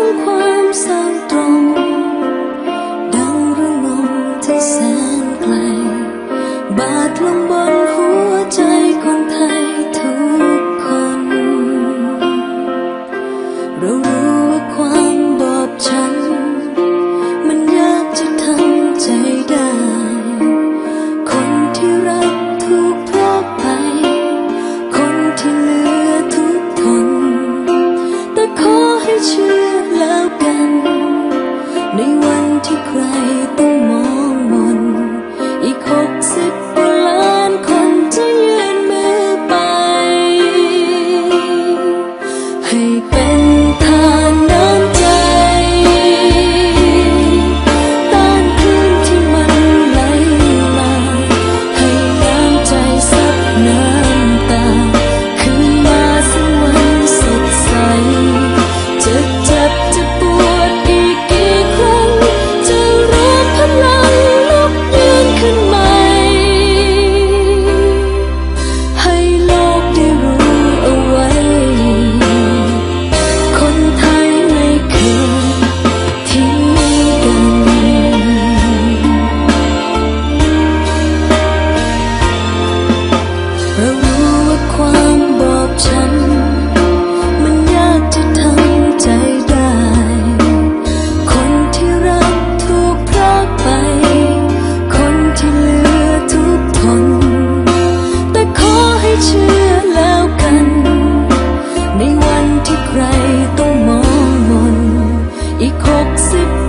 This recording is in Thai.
ของความเศร้าตรง ดังระงมที่แสนไกล บาดลงบนหัวใจคนไทย ในวันที่ใคร เชื่อแล้วกัน ในวันที่ใครต้องมองมนอีกหกสิบ